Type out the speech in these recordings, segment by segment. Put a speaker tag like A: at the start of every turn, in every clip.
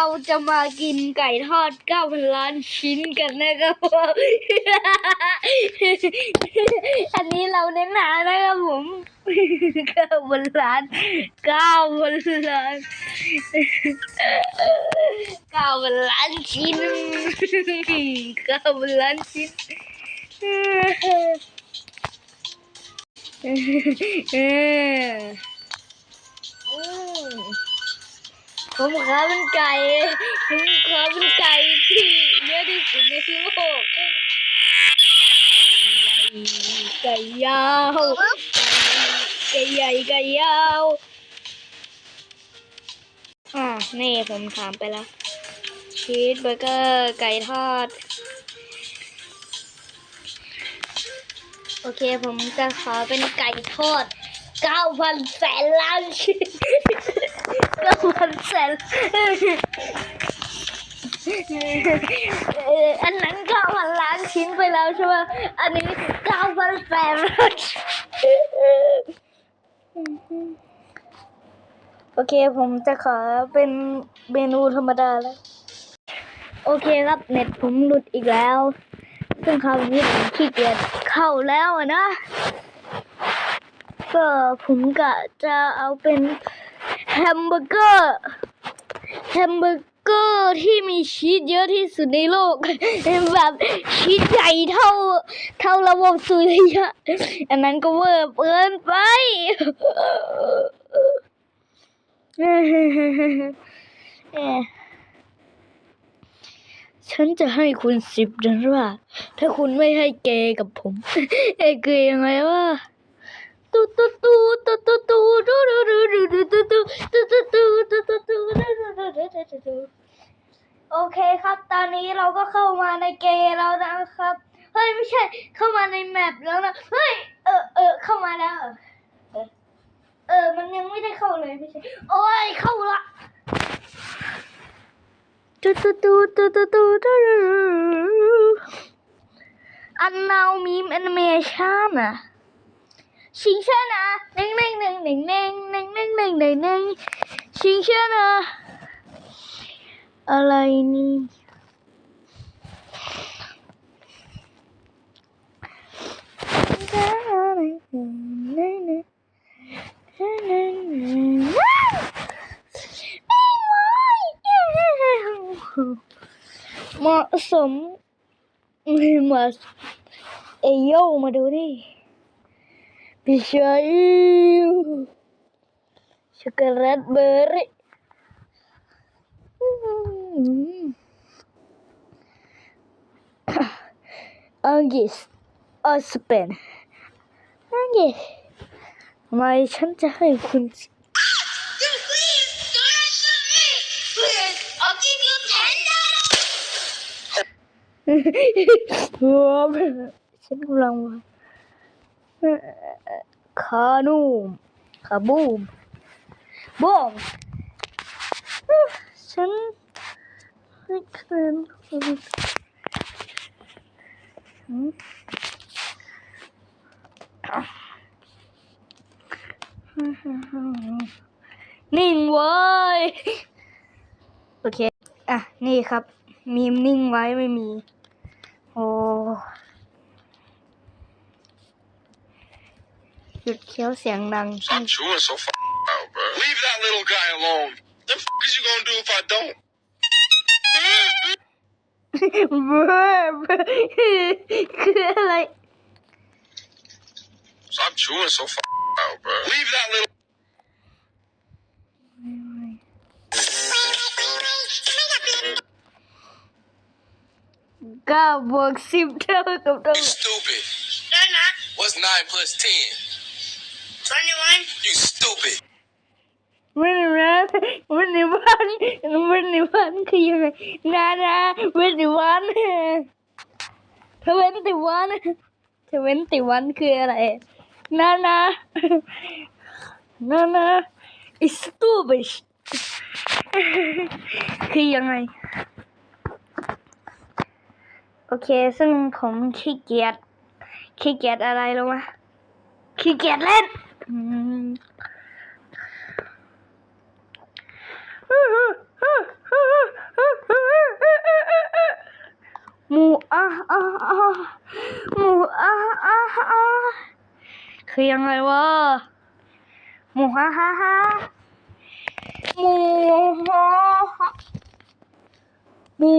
A: เราจะมากินไก่ทอดเก้าพันล้านชิ้นกันนะครับผมอันนี้เราเน้นหนานะครับผมเก้าพันล้านเก้าพันล้านเก้าพันล้านชิ้นเก้าพันล้านชิ้นเอออืม ผมขอเป็นไก่ผมขอเป็นไก่ที่เยอะที่สุดในโลกไก่ยาวไก่ใหญ่ไก่ยาวอ่านี่ผมถามไปแล้ว ชีสเบอร์เกอร์ไก่ทอด โอเคผมจะขอเป็นไก่ทอดเก้าพันแสนล้านชิ้น ก้าพันแสนเอ่ออันนั้นเก้าพันล้านชิ้นไปแล้วใช่ไหมอันนี้เก้าพันแสนล้านชิ้นโอเคผมจะขอเป็นเมนูธรรมดาแล้ว โอเคครับเน็ตผมหลุดอีกแล้ว ซึ่งคราวนี้ผมขี้เกียจเข้าแล้วนะก็ผมกะจะเอาเป็น แฮมเบอร์เกอร์แฮมเบอร์เกอร์ที่มีชีสเยอะที่สุดในโลก แบบชีสใหญ่เท่าเท่าระบบสุริยะอันนั้นก็เวอร์เกินไปเออฉันจะให้คุณสิบดอลลาร์ถ้าคุณไม่ให้เกยกับผมเอ้เกยังไงวะ ตูตูตูตูตูตูตูตูตูตูตูตูตูตูตูตูตูตูโอเคครับ ตอนนี้เราก็เข้ามาในเกย์แล้วนะครับ เฮ้ยไม่ใช่เข้ามาในแมปแล้วนะ เฮ้ยเออเออเข้ามาแล้ว เออเออมันยังไม่ได้เข้าเลยไม่ใช่โอ้ยเข้าละตูตูตูตูตูตูตูอันนามีมแอนิเมชันอะ ชิงเช่นะหนึ่งหนึ่งหนึ่งหนึ่งหนึ่งหนึ่งหนึ่ง Bişayim. Şükret beri. Angis. Aspen. Angis. Mai chân chạy khuôn chị. คานูมคาบูมบูมฉันไม่เคยนิ่งไว้โอเค อะ นี่ครับ มีมนิ่งไว้ไม่มี โอ้ หยุดเคี้ยวเสียงดัง
B: Stop chewing so out, bro. Leave that little guy alone. The f is you gonna do if I don't?
A: เบ้อเบ้อคืออะไร
B: Stop chewing so out, bro. Leave that little.
A: เก้าบวกสิบเท่ากับเท่า
C: You stupid. What's nine plus ten?
D: 21?
C: You stupid.
A: วันนะวันนี้วันวันนี้วันคือยังไงนานาวันนี้วันทเวนติวันทเวนติวันคืออะไรนานานานาอิสตูบิชคือยังไง โอเค ซึ่งผมขี้เกียจขี้เกียจอะไรรู้ไหมขี้เกียจเล่น มูอ้าอะอะหมูอ้าอะอะคือยังไงวะหมูฮ่าฮ่าฮ่าหมูฮ่าหมู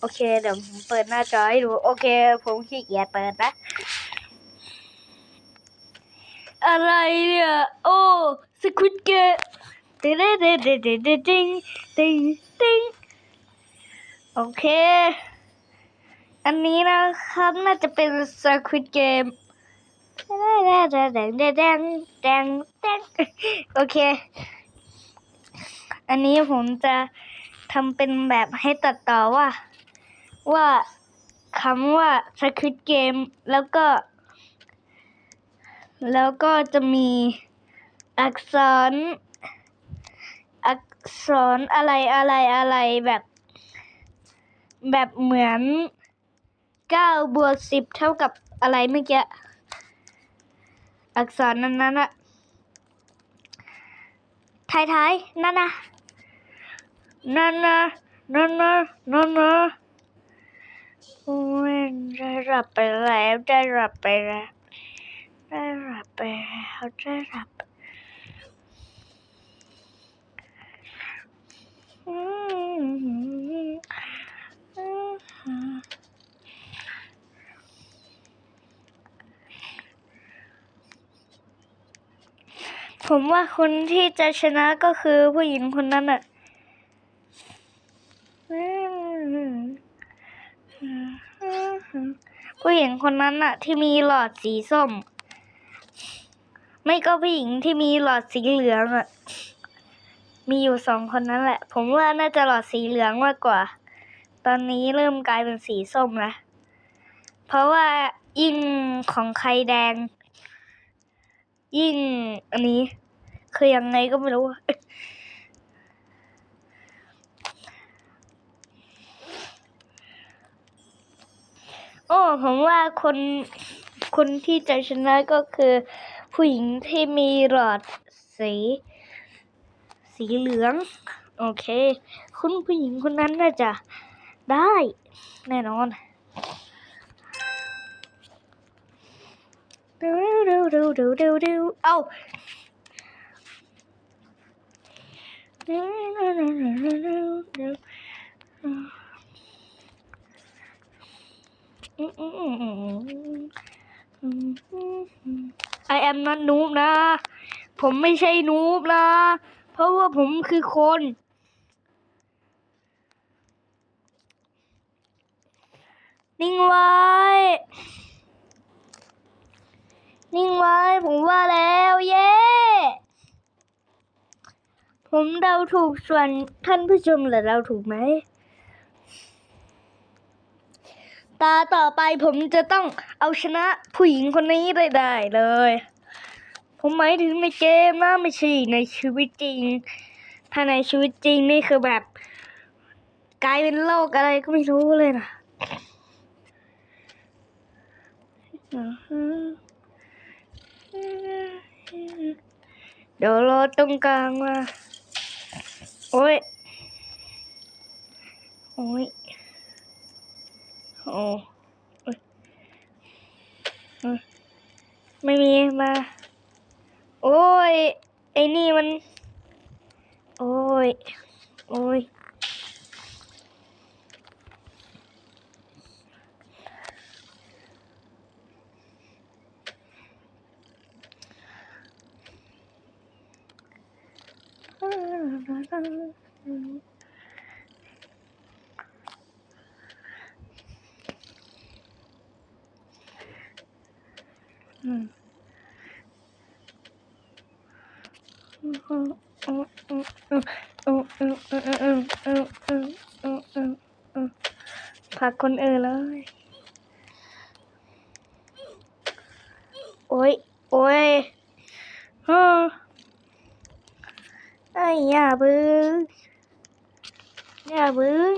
A: โอเคเดี๋ยวผมเปิดหน้าจอให้ดู โอเค ผมขี้เกียจเปิดนะ อะไรเนี่ย โอ้สควิตเกมติ๊งเด้งติ๊งติ๊งติ๊งติ๊งติ๊งโอเค อันนี้นะครับน่าจะเป็นสควิตเกมเดงเดงเดงเดงเด้งโอเค อันนี้ผมจะทำเป็นแบบให้ตัดต่อว่า ว่าคำว่าสควิตเกมแล้วก็ แล้วก็จะมีอักษร อักษรอะไรอะไรอะไรแบบ แบบเหมือนเก้าบวกสิบเท่ากับอะไรเมื่อกี้อักษรนั้นนั้นอะท้ายท้ายๆนั่นนะนั่นนะนั่นนะนั่นนะโอ้ยได้รับไปแล้วได้รับไปแล้ว ได้รับไปแล้วได้รับอืมผมว่าคนที่จะชนะก็คือผู้หญิงคนนั้นอะผู้หญิงคนนั้นอะที่มีหลอดสีส้ม ไม่ก็ผู้หญิงที่มีหลอดสีเหลืองอะ่ะ มีอยู่สองคนนั้นแหละ ผมว่าน่าจะหลอดสีเหลืองมากกว่า ตอนนี้เริ่มกลายเป็นสีส้มแล้วเพราะว่ายิ่งของใครแดง ยิ่งอันนี้ คือยังไงก็ไม่รู้ โอ้ ผมว่าคนคนที่จะชนะก็คือ ผู้หญิงที่มีหลอดสี สีเหลือง โอเค คุณผู้หญิงคนนั้นน่าจะได้แน่นอนดูดูดูดูดูดูเอ้าไอแอม นันนูบนะ ผมไม่ใช่นูบนะ เพราะว่าผมคือคน นิ่งไว้ นิ่งไว้ ผมว่าแล้วเย้ ผมเดาถูกส่วนท่านผู้ชมล่ะเดาถูกไหม ตาต่อไปผมจะต้องเอาชนะผู้หญิงคนนี้ได้ได้เลย ผมหมายถึงในเกมนะไม่ใช่ในชีวิตจริง ถ้าในชีวิตจริงนี่คือแบบ กลายเป็นโรคอะไรก็ไม่รู้เลยนะเดี๋ยวรอตรงกลางมา โอ้ย โอ้ย โอ้เอ้ยไม่มีมา โอ้ย ไอ้นี่มัน โอ้ย โอ้ยอื ผักคนอื่นเลย โอ้ย โอ้ยฮ่าไอ้อย่าบึ้งอย่าบึ้ง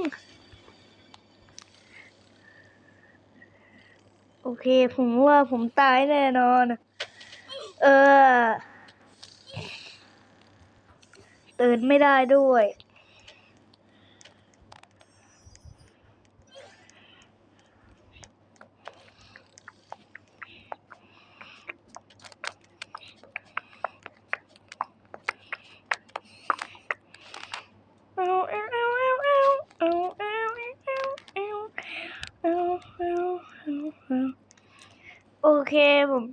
A: โอเค ผมว่าผมตายแน่นอน เออ ตื่นไม่ได้ด้วย โอ เคผม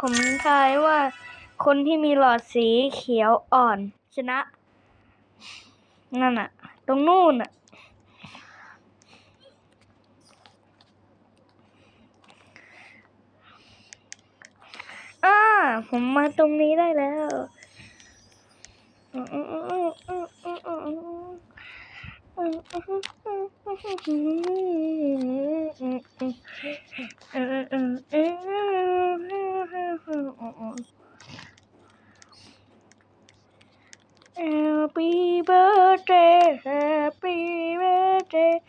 A: ผมทายว่าคนที่มีหลอดสีเขียวอ่อน ชนะ นั่นอะตรงนู่นอะอ่าผมมาตรงนี้ได้แล้ว Happy birthday, happy birthday,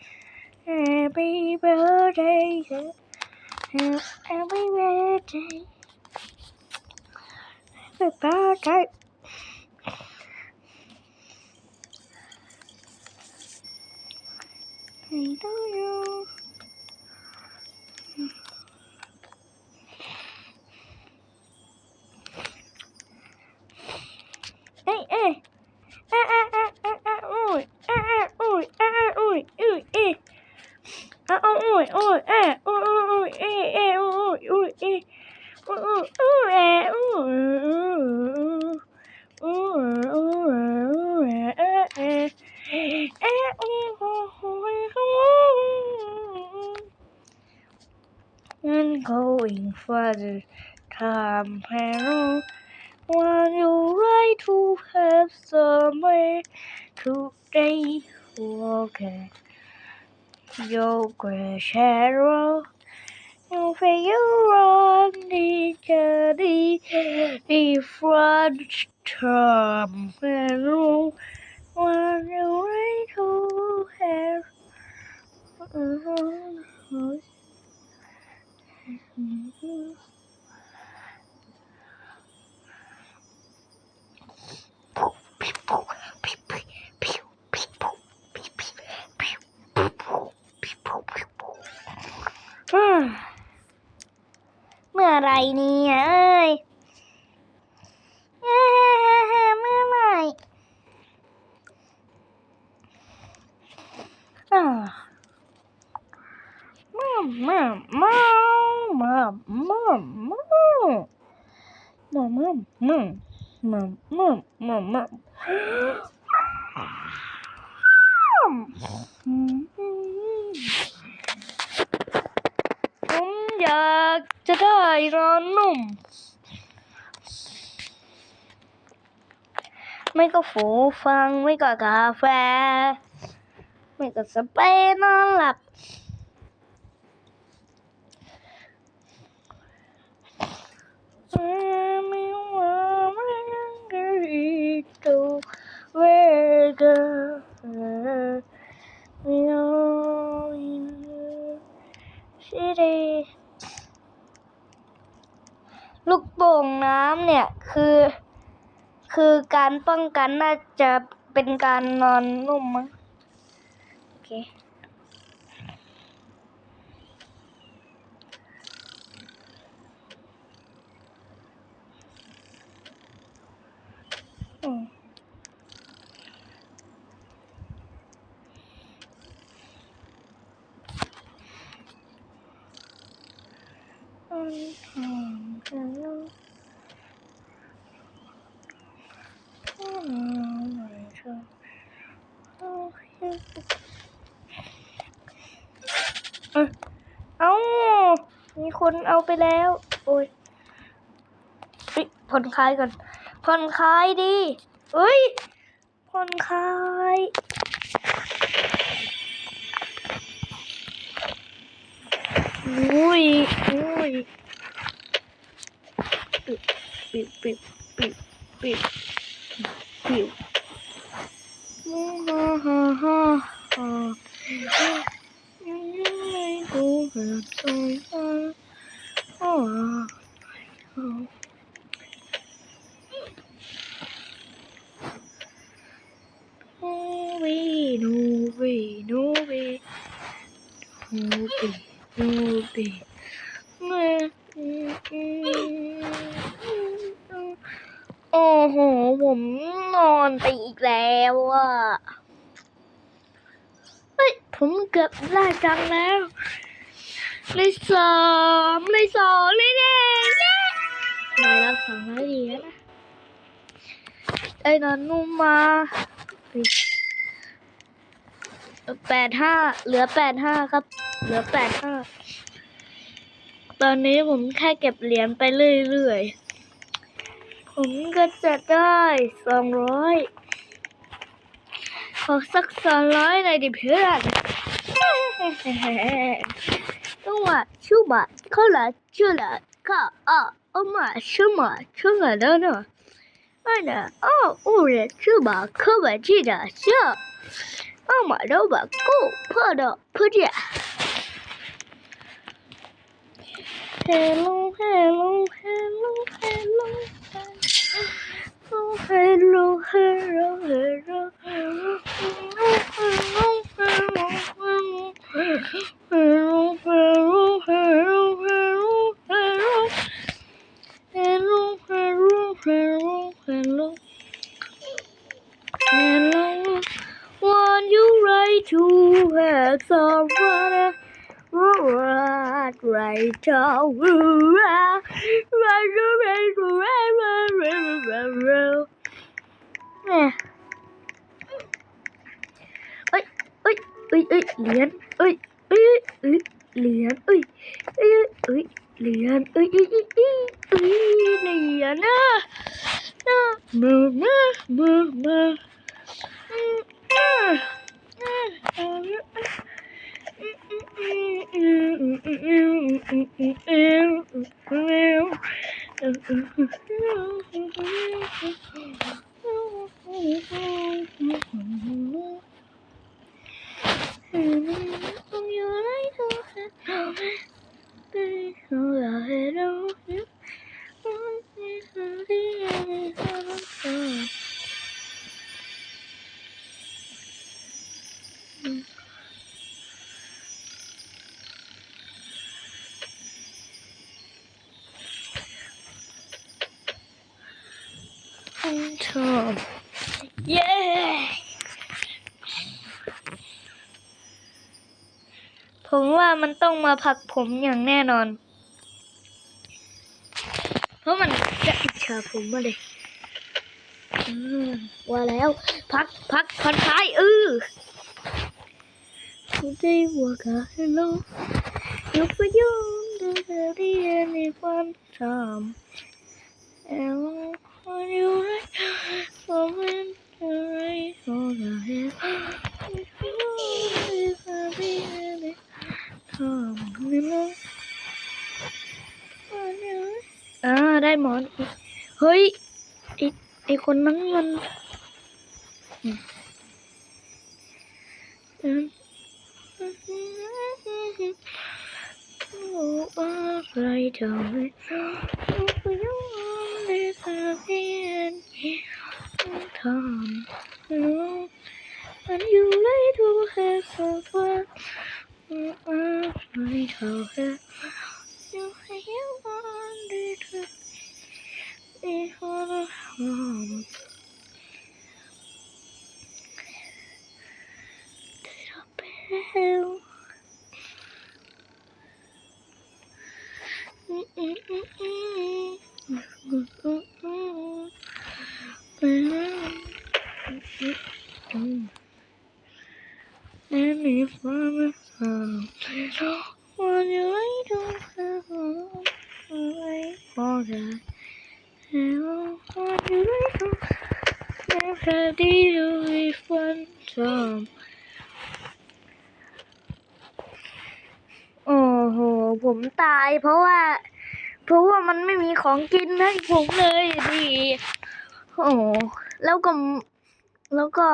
A: happy birthday, happy birthday, happy birthday. I do you. father. Come home when you like to have somewhere to stay. okay. at your gray shadow. You feel on the journey The one come home when you like to have. Uh, 嗯。 อยากจะได้นอนนุ่ม ไม่ก็ฝูฟังไม่ก็กาแฟ ไม่ก็สเปรย์นอนหลับไม่ว่าไม่ยังไงตัวเวกาไม่เอาชิเด ลูกโป่งน้ำเนี่ยคือ คือการป้องกันน่าจะเป็นการนอนนุ่มมั้งโอเค อืมอืมอืมอืมอืมเอ้ยเอ้า มี คนเอาไปแล้ว โอ้ยเฮ้ยผ่อนคลายก่อนผ่อนคลายดีเอ้ยผ่อนคลายอุ้ยอุ้ยปิดปิดปิดปิดปิดฮ่าฮ่าฮ่าฮ่ายังไม่รู้แบบสายตาอ๋อโโอ้โห ผมนอนไปอีกแล้วอะ เฮ้ย ผมเกือบได้จังแล้ว เลยสองเลยสองเลยเน่เน่รายรับสองร้อยเหรียญนะไอ้นอนนุ่มมาแปดห้าเหลือแปดห้าครับ เหลือแปดห้าตอนนี้ผมแค่เก็บเหรียญไปเรื่อยๆ ผมก็จะได้สองร้อยขอสักสองร้อยหน่อยดิเพื่อน 中文书本课了就了课哦，欧马书本出本等等。二的二五人书本课本记得秀，二马书本够破的破解。Hello hello hello hello hello hello hello hello hello hello hello hello hello hello hello two heads of water. Right, right, oh, right, right, right, right, Ôi, ôi, ôi, ôi, liền, ơi ơi ơi liền, ơi ơi ơi liền, ơi ôi, ôi, ôi, liền, à, mơ, mơ, mơ, mơ, mơ, Oh, เย้ผมว่ามันต้องมาผักผมอย่างแน่นอน เพราะมันจะอิจฉาผมมาเลยว่าแล้วพักพักพันท้ายเออ Today walk a hello You for you the very any fun time Hello are you right หมอน เฮ้ยไอไอคนนั้นมัน Oh. ของกินให้ผมเลยดิโอ้โหแล้วก็แล้วก็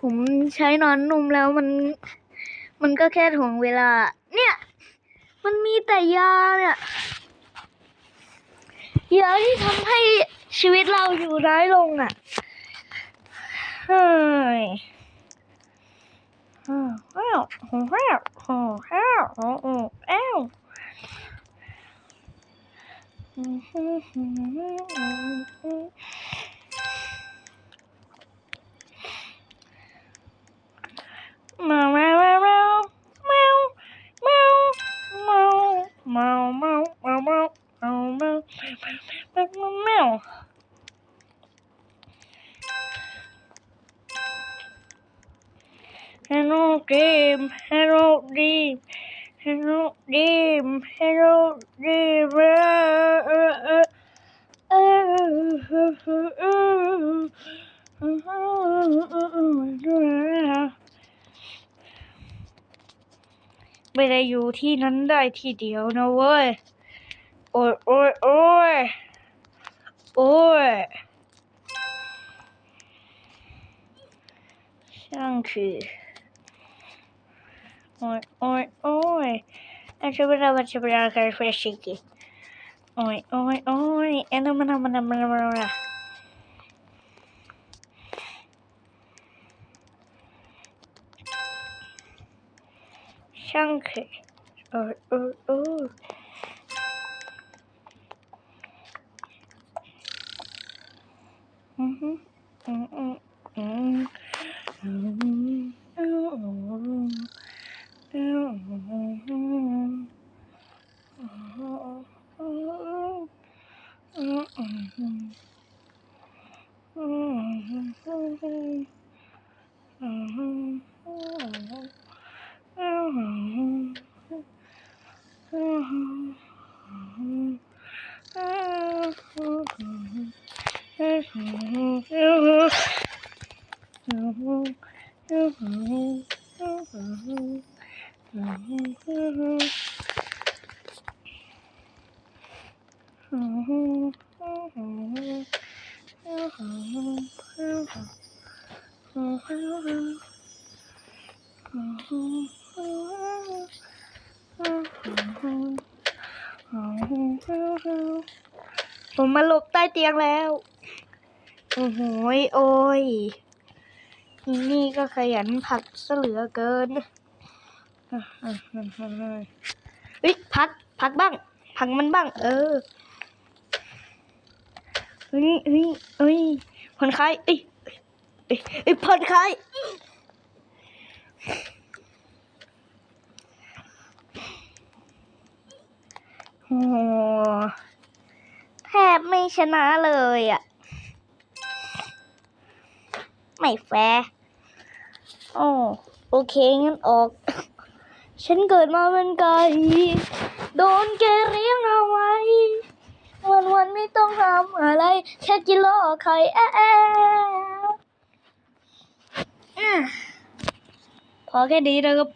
A: ผมใช้นอนนุ่มแล้วมัน มันก็แค่ถ่วงเวลา เนี่ย มันมีแต่ยาเนี่ยยาที่ทำให้ชีวิตเราอยู่น้อยลงอะเฮ้ยอ้าวอ้าวอ้าวอ้าวอ้าว Hello, game. Hello, game. าวอ้าว Hello Dream Hello Dream Hello Dream Hello Dream เออเออเออเออไม่ได้อยู่ที่นั้นได้ทีเดียวนะเว้ย โอ้ยโอ้ยโอ้ยโอ้ยช่างคือ โอ้ยโอ้ยโอ้ยอันชุบราบันชุบราคาเฟรชิ กิโอ้ยโอ้ยโอ้ยอันนั้นมันมันมันมันมันช่างคือโอ้ยโอ้ยโอ้ย Mhm. Mhm. Mhm. ผมมาหลบใตียงแล้ว โอ้โหโอ้ย นี่ก็ขยันผลักเหลือเกินเฮ้ยพักพักบ้างผลักมันบ้าง เออเฮ้ยเฮ้ยเฮ้ยผ่อนคลายเอ้ยเอ้ยเอ้ยผ่อนคลายโอ้ แทบไม่ชนะเลยอะ ไม่แฟร์โอ้โอเค งั้นออก ฉันเกิดมาเป็นไก่โดนแกเลี้ยงเอาไว้ วันวันไม่ต้องทำอะไร แค่กินล้อไข่แอแอะอะพอแค่นี้นะครับ